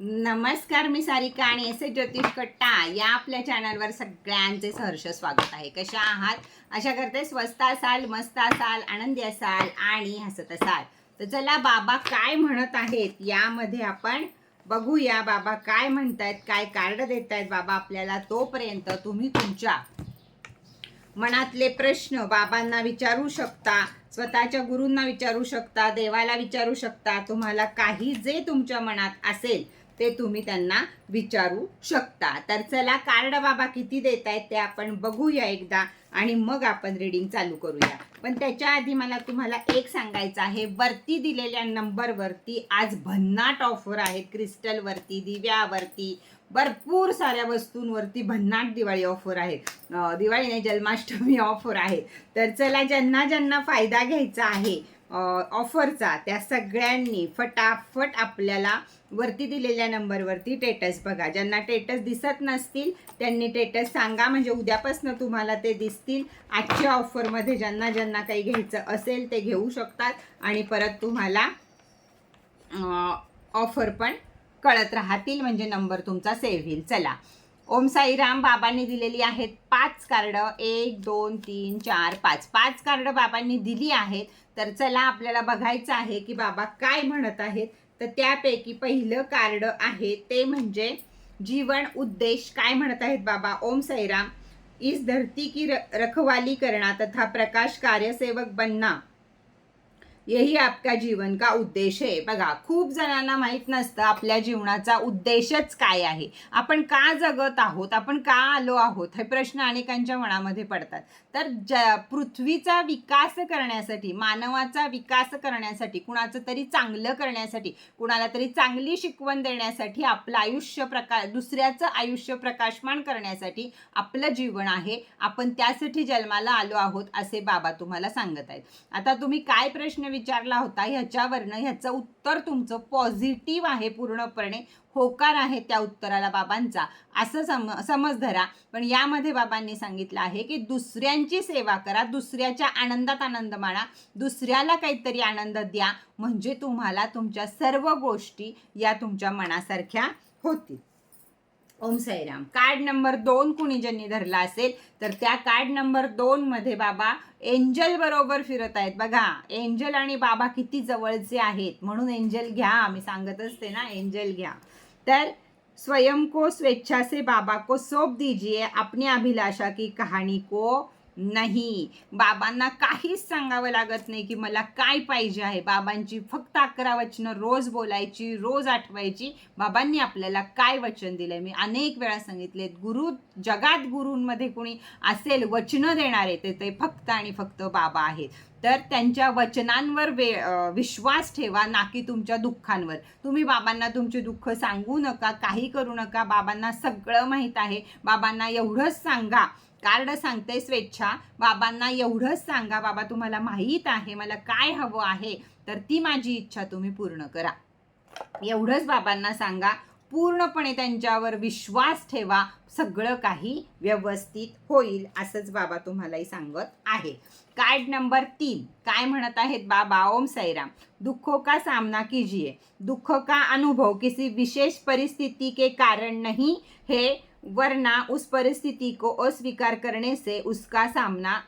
नमस्कार मी सारिका आणि S A ज्योतिष कट्टा या आपल्या चॅनलवर सगळ्यांचे सहर्ष स्वागत आहे. कशा आहात? अशा करते स्वस्त असाल मस्त असाल आनंदी असाल आणि हसत असाल. तर चला बाबा काय म्हणत आहेत यामध्ये आपण बघूया बाबा काय म्हणतायत काय कार्ड देत आहेत बाबा आपल्याला तोपर्यंत तुम्ही तुमच्या मनातले प्रश्न बाबांना विचारू शकता स्वतःच्या गुरूंना विचारू शकता देवाला विचारू शकता तुम्हाला काही जे तुमच्या मनात असेल ते तुम्ही त्यांना विचारू शकता. तर चला कार्ड बाबा किती देत आहेत ते आपण बघूया एकदा आणि मग आपण रिडिंग चालू करूया. पण त्याच्या आधी मला तुम्हाला एक सांगायचं आहे. वरती दिलेल्या नंबरवरती आज भन्नाट ऑफर आहेत. क्रिस्टलवरती दिव्यावरती भरपूर साऱ्या वस्तूंवरती भन्नाट दिवाळी ऑफर आहेत. दिवाळी नाही जन्माष्टमी ऑफर आहे. तर चला ज्यांना ज्यांना फायदा घ्यायचा आहे ऑफरचा त्या सगळ्यांनी फटाफट आपल्याला वरती दिलेल्या नंबरवरती टेटस बघा. ज्यांना टेटस दिसत नसतील त्यांनी टेटस सांगा. म्हणजे उद्यापासून तुम्हाला ते दिसतील. आजच्या ऑफरमध्ये ज्यांना ज्यांना काही घ्यायचं असेल ते घेऊ शकतात. आणि परत तुम्हाला ऑफर पण कळत राहतील. म्हणजे नंबर तुमचा सेव्ह होईल. चला. ओम साईराम बाबांनी दिलेली आहेत पाच कार्ड. एक दोन तीन चार पाच. पाच कार्ड बाबांनी दिली आहेत. तर चला आपल्याला बघायचं आहे की बाबा काय म्हणत आहेत. तर त्यापैकी पहिलं कार्ड आहे ते म्हणजे जीवन उद्देश काय म्हणत आहेत बाबा? ओम साईराम इस धरती की र- रखवाली करना तथा प्रकाश कार्यसेवक बनना. यही आपका जीवन का उद्देश आहे. बघा खूप जणांना माहीत नसतं आपल्या जीवनाचा उद्देशच काय आहे. आपण का जगत आहोत? आपण का आलो आहोत? हे प्रश्न अनेकांच्या मनामध्ये पडतात. तर ज पृथ्वीचा विकास करण्यासाठी मानवाचा विकास करण्यासाठी कुणाचं तरी चांगलं करण्यासाठी कुणाला तरी चांगली शिकवण देण्यासाठी आपलं आयुष्य प्रका दुसऱ्याचं आयुष्य प्रकाशमान करण्यासाठी आपलं जीवन आहे. आपण त्यासाठी जन्माला आलो आहोत असे बाबा तुम्हाला सांगत आहेत. आता तुम्ही काय प्रश्न विचारला होता ह्याच्यावरनं ह्याचं उत्तर तुमचं पॉझिटिव्ह आहे पूर्णपणे. होकार आहे त्या उत्तराला बाबांचा. असं सम समज धरा. पण यामध्ये बाबांनी सांगितलं आहे की दुसऱ्यांची सेवा करा दुसऱ्याच्या आनंदात आनंद माणा दुसऱ्याला काहीतरी आनंद द्या म्हणजे तुम्हाला तुमच्या सर्व गोष्टी या तुमच्या मनासारख्या होतील. ओम साईराम कार्ड नंबर दोन कुणी ज्यांनी धरला असेल तर त्या कार्ड नंबर दोन मध्ये बाबा एंजल बरोबर फिरत आहेत. बघा एंजल आणि बाबा किती जवळचे आहेत. म्हणून एंजल घ्या मी सांगत असते ना एंजल घ्या. तर स्वयं को स्वेच्छा से बाबा को सौंप दीजिए अपनी अभिलाषा की कहाणी को नाही. बाबांना काहीच सांगावं लागत नाही की मला काय पाहिजे आहे. बाबांची फक्त अकरा वचनं रोज बोलायची रोज आठवायची. बाबांनी आपल्याला काय वचन दिलंय? मी अनेक वेळा सांगितलेत गुरु जगात गुरूंमध्ये कुणी असेल वचनं देणारे ते ते फक्त आणि फक्त बाबा आहेत. तर त्यांच्या वचनांवर वे विश्वास ठेवा ना की तुमच्या दुःखांवर. तुम्ही बाबांना तुमचे दुःख सांगू नका काही करू नका. बाबांना सगळं माहीत आहे. बाबांना एवढंच सांगा. कार्ड सांगते स्वेच्छा. बाबांना एवढंच सांगा बाबा तुम्हाला माहीत आहे मला काय हवं आहे तर ती माझी इच्छा तुम्ही पूर्ण करा. एवढंच बाबांना सांगा. पूर्णपणे त्यांच्यावर विश्वास ठेवा. सगळं काही व्यवस्थित होईल असंच बाबा तुम्हालाही सांगत आहे. कार्ड नंबर तीन. काय म्हणत आहेत बाबा? ओम साईराम. दुःख का सामना कीजिए? दुःख का अनुभव? किसी विशेष परिस्थिती के कारण नहीं हे. वरना उस परिस्थिति को अस्वीकार करने से उसका सामना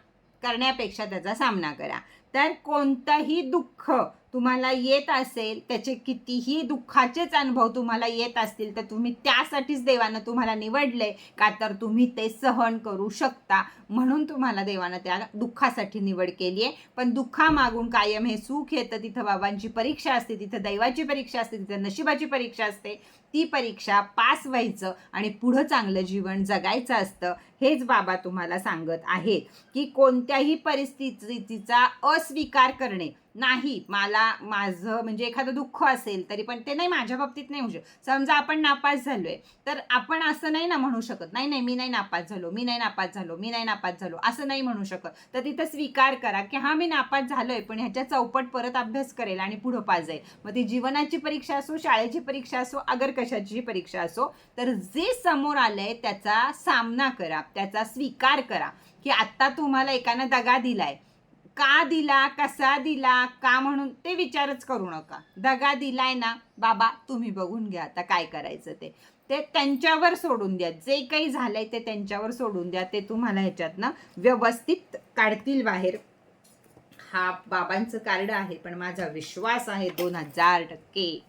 करण्यापेक्षा त्याचा सामना करा. तर कोणतंही दुःख तुम्हाला येत असेल त्याचे कितीही दुःखाचेच अनुभव तुम्हाला येत असतील तर तुम्ही त्यासाठीच देवानं तुम्हाला निवडले का तर तुम्ही ते सहन करू शकता. म्हणून तुम्हाला देवानं त्या दुःखासाठी निवड केली आहे. पण दुःखामागून कायम हे सुख येतं. तिथं बाबांची परीक्षा असते तिथं दैवाची परीक्षा असते तिथं नशिबाची परीक्षा असते. ती परीक्षा पास व्हायचं आणि पुढं चांगलं जीवन जगायचं असतं हेच बाबा तुम्हाला सांगत आहेत. की कोणत्याही परिस्थितीचा अस्वीकार करणे नाही मला माझं म्हणजे एखादं दुःख असेल तरी पण ते नाही माझ्या बाबतीत नाही होऊ शकत. समजा आपण नापास झालोय तर आपण असं नाही ना म्हणू शकत नाही नाही मी नाही नापास झालो मी नाही नापास झालो मी नाही नापास झालो असं नाही म्हणू शकत. तर तिथं स्वीकार करा की हा मी नापास झालोय पण ह्याच्या चौपट परत अभ्यास करेल आणि पुढं पास जाईल. मग ती जीवनाची परीक्षा असो शाळेची परीक्षा असो अगर कशाची परीक्षा असो तर जे समोर आलंय त्याचा सामना करा त्याचा स्वीकार करा की आत्ता तुम्हाला एकानं दगा दिलाय. का दिला कसा दिला का म्हणून ते विचारच करू नका. दगा दिलाय ना बाबा तुम्ही बघून घ्या आता काय करायचं ते. ते त्यांच्यावर सोडून द्या. जे काही झालंय ते त्यांच्यावर सोडून द्या. ते तुम्हाला ह्याच्यातनं व्यवस्थित काढतील बाहेर. हा बाबांचं कार्ड आहे पण माझा विश्वास आहे दोन हजार टक्के.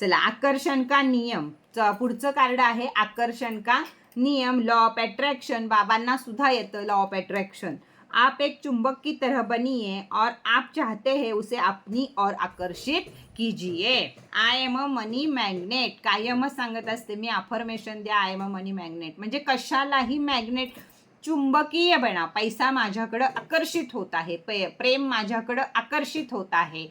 चला आकर्षण का नियम? च- पुढचं कार्ड आहे आकर्षण का नियम? लॉ ऑफ अट्रॅक्शन बाबांना सुद्धा येतं लॉ ऑफ अट्रॅक्शन आप एक चुंबक की तरह बनिए और आप चाहते हैं उसे अपनी और आकर्षित कीजिए। I am a money magnet. कायमच सांगत असते मी अफर्मेशन द्या I am a money magnet. म्हणजे कशालाही मॅग्नेट चुंबकीय बना पैसा माझ्याकडं आकर्षित होत आहे. पे प्रेम माझ्याकडं आकर्षित होत आहे.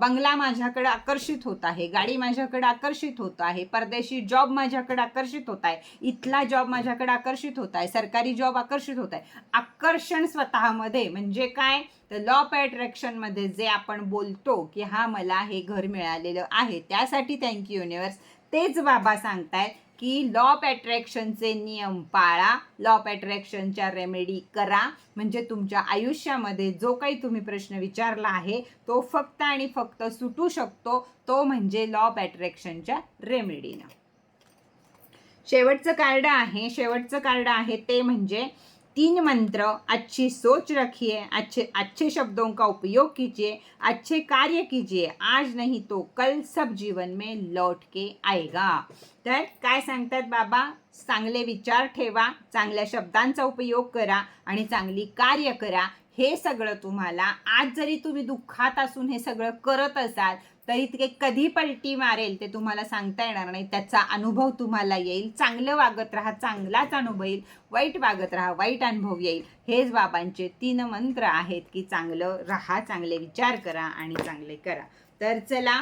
बंगला माझ्याकडं आकर्षित होत आहे. गाडी माझ्याकडं आकर्षित होत आहे. परदेशी जॉब माझ्याकडे आकर्षित होत आहे. इथला जॉब माझ्याकडे आकर्षित होत आहे. सरकारी जॉब आकर्षित होत आहे. आकर्षण स्वतःमध्ये म्हणजे काय? तर लॉ ऑफ अट्रॅक्शनमध्ये जे आपण बोलतो की हा मला हे घर मिळालेलं आहे. त्यासाठी थँक्यू युनिवर्स तेच बाबा सांगतायत. की लॉ ऑफ अट्रॅक्शनचे नियम पाळा लॉ ऑफ अट्रॅक्शनच्या रेमेडी करा. म्हणजे तुमच्या आयुष्यामध्ये जो काही तुम्ही प्रश्न विचारला आहे तो फक्त आणि फक्त सुटू शकतो. तो म्हणजे लॉ ऑफ अट्रॅक्शनच्या रेमेडीनं शेवटचं कार्ड आहे. शेवटचं कार्ड आहे ते म्हणजे तीन मंत्र अच्छी सोच रखिए अच्छे अच्छे शब्दों का उपयोग कीजिए अच्छे कार्य कीजिए। आज नहीं तो कल सब जीवन में लौट के आएगा। तर काय सांगतात बाबा? चांगले विचार ठेवा चांगल्या शब्दांचा उपयोग करा आणि चांगली कार्य करा. हे सगळं तुम्हाला आज जरी तुम्ही दुःखात असून हे सगळं करत असाल तरी ते कधी पलटी मारेल ते तुम्हाला सांगता येणार नाही. त्याचा अनुभव तुम्हाला येईल. चांगलं वागत राहा चांगलाच अनुभव येईल. वाईट वागत राहा वाईट अनुभव येईल. हेच बाबांचे तीन मंत्र आहेत की चांगलं राहा चांगले विचार करा आणि चांगले करा. तर चला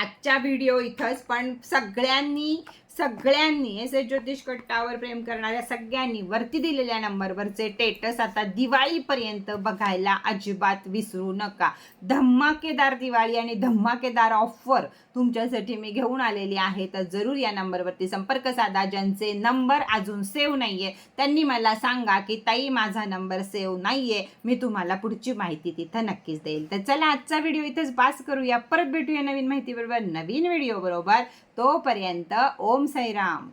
आजच्या व्हिडिओ इथंच पण सगळ्यांनी सगळ्यांनी एस एस ज्योतिष कट्टावर प्रेम करणाऱ्या सगळ्यांनी वरती दिलेल्या नंबरवरचे टेटस आता दिवाळीपर्यंत बघायला अजिबात विसरू नका. धमाकेदार दिवाळी आणि धमाकेदार ऑफर तुमच्यासाठी मी घेऊन आलेली आहे. तर जरूर या नंबरवरती संपर्क साधा. ज्यांचे नंबर अजून सेव्ह नाहीये त्यांनी मला सांगा की ताई माझा नंबर सेव्ह नाहीये. मी तुम्हाला पुढची माहिती तिथं नक्कीच देईल. तर चला आजचा व्हिडिओ इथेच पास करूया. परत भेटूया नवीन माहिती बरोबर नवीन व्हिडिओ बरोबर. तोपर्यंत ओम साईराम